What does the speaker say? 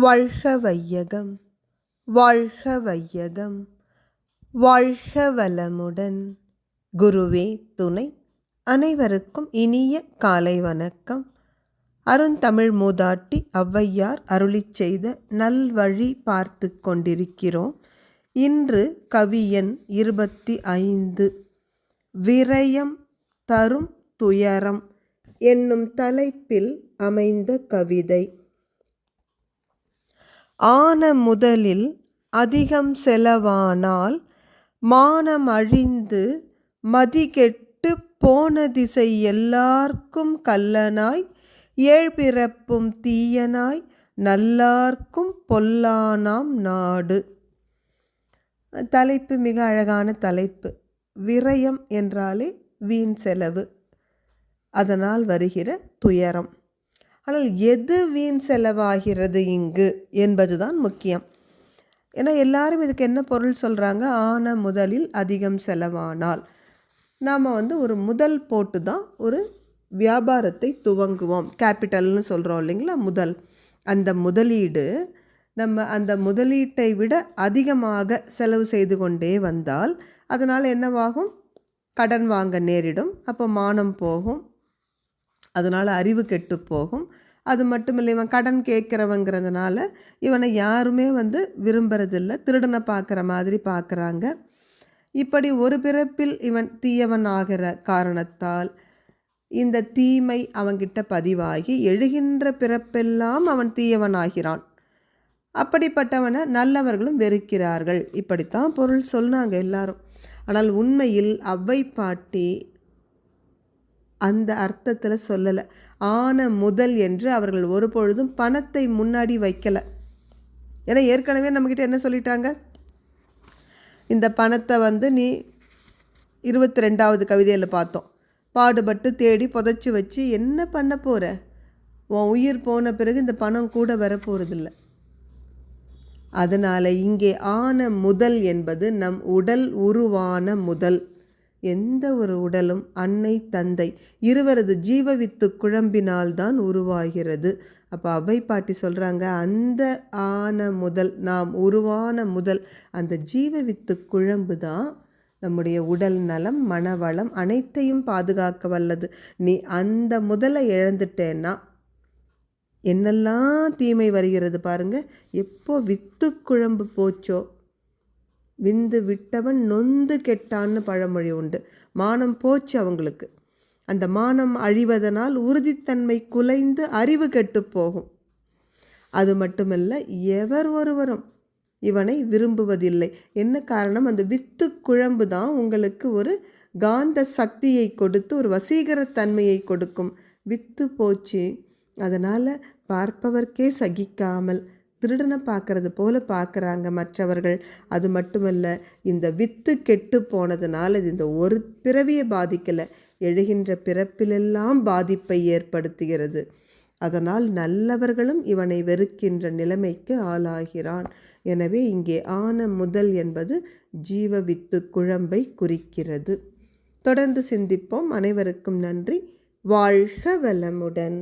வாழ்க வையகம் வாழ்க வையகம் வாழ்க வளமுடன் குருவே துணை அனைவருக்கும் இனிய காலை வணக்கம். அருந்தமிழ் மூதாட்டி ஔவையார் அருளிச் செய்த நல்வழி பார்த்து கொண்டிருக்கிறோம். இன்று கவியன் இருபத்தி ஐந்து. விரயம் தரும் துயரம் என்னும் தலைப்பில் அமைந்த கவிதை. ஆன முதலில் அதிகம் செலவானால் மானம் அழிந்து மதிகெட்டு போன திசை எல்லார்க்கும் கல்லனாய் ஏழ்பிறப்பும் தீயனாய் நல்லார்க்கும் பொல்லானாம் நாடு. தலைப்பு மிக அழகான தலைப்பு. விரயம் என்றாலே வீண் செலவு. அதனால் வருகிற துயரம். ஆனால் எது வீண் செலவாகிறது இங்கு என்பதுதான் முக்கியம். ஏன்னா எல்லாரும் இதுக்கு என்ன பொருள் சொல்கிறாங்க ஆன முதலில் அதிகம் செலவானால். நாம் வந்து ஒரு முதல் போட்டு தான் ஒரு வியாபாரத்தை துவங்குவோம். கேபிட்டல்னு சொல்கிறோம் இல்லைங்களா? முதல். அந்த முதலீடு நம்ம அந்த முதலீட்டை விட அதிகமாக செலவு செய்து கொண்டே வந்தால் அதனால் என்னவாகும்? கடன் வாங்க நேரிடும். அப்போ மானம் போகும். அதனால் அறிவு கெட்டு போகும். அது மட்டும் இல்லை இவன் கடன் கேட்குறவங்கிறதுனால இவனை யாருமே வந்து விரும்புறதில்ல. திருடனை பார்க்குற மாதிரி பார்க்குறாங்க. இப்படி ஒரு பிறப்பில் இவன் தீயவன் ஆகிற காரணத்தால் இந்த தீமை அவன்கிட்ட பதிவாகி எழுகின்ற பிறப்பெல்லாம் அவன் தீயவன் ஆகிறான். அப்படிப்பட்டவனை நல்லவர்களும் வெறுக்கிறார்கள். இப்படித்தான் பொருள் சொன்னாங்க எல்லாரும். ஆனால் உண்மையில் அவ்வை பாட்டி அந்த அர்த்தத்தில் சொல்லலை. ஆன முதல் என்று அவர்கள் ஒரு பொழுதும் பணத்தை முன்னாடி வைக்கலை. ஏன்னா ஏற்கனவே நம்மக்கிட்ட என்ன சொல்லிட்டாங்க? இந்த பணத்தை வந்து நீ இருபத்தி ரெண்டாவது கவிதையில் பார்த்தோம். பாடுபட்டு தேடி புதைச்சி வச்சு என்ன பண்ண போகிற உன் உயிர் போன பிறகு இந்த பணம் கூட வரப்போகிறதில்ல அதனால் இங்கே ஆன முதல் என்பது நம் உடல் உருவான முதல். எந்த ஒரு உடலும் அன்னை தந்தை இருவரது ஜீவவித்து குழம்பினால்தான் உருவாகிறது. அப்போ அவை பாட்டி சொல்கிறாங்க அந்த ஆன முதல் நாம் உருவான முதல் அந்த ஜீவவித்து குழம்பு தான் நம்முடைய உடல் நலம் மனவளம் அனைத்தையும் பாதுகாக்க வல்லது. நீ அந்த முதலை இழந்துட்டேன்னா என்னெல்லாம் தீமை வருகிறது பாருங்க. எப்போ வித்து குழம்பு போச்சோ விந்து விட்டவன் நொந்து கெட்டான்னு பழமொழி உண்டு. மானம் போச்சு அவங்களுக்கு. அந்த மானம் அழிவதனால் உறுதித்தன்மை குலைந்து அறிவு கெட்டு போகும். அது மட்டுமல்ல எவர் ஒருவரும் இவனை விரும்புவதில்லை. என்ன காரணம்? அந்த வித்து குழம்பு தான் உங்களுக்கு ஒரு காந்த சக்தியை கொடுத்து ஒரு வசீகரத்தன்மையை கொடுக்கும். வித்து போச்சு. அதனால் பார்ப்பவர்க்கே சகிக்காமல் திருடனை பார்க்கறது போல பார்க்குறாங்க மற்றவர்கள். அது மட்டுமல்ல இந்த வித்து கெட்டு போனதுனால இது இந்த ஒரு பிறவியை பாதிக்கலை. எழுகின்ற பிறப்பிலெல்லாம் பாதிப்பை ஏற்படுத்துகிறது. அதனால் நல்லவர்களும் இவனை வெறுக்கின்ற நிலைமைக்கு ஆளாகிறான். எனவே இங்கே ஆன முதல் என்பது ஜீவ வித்து குழம்பை குறிக்கிறது. தொடர்ந்து சிந்திப்போம். அனைவருக்கும் நன்றி. வாழ்க வளமுடன்.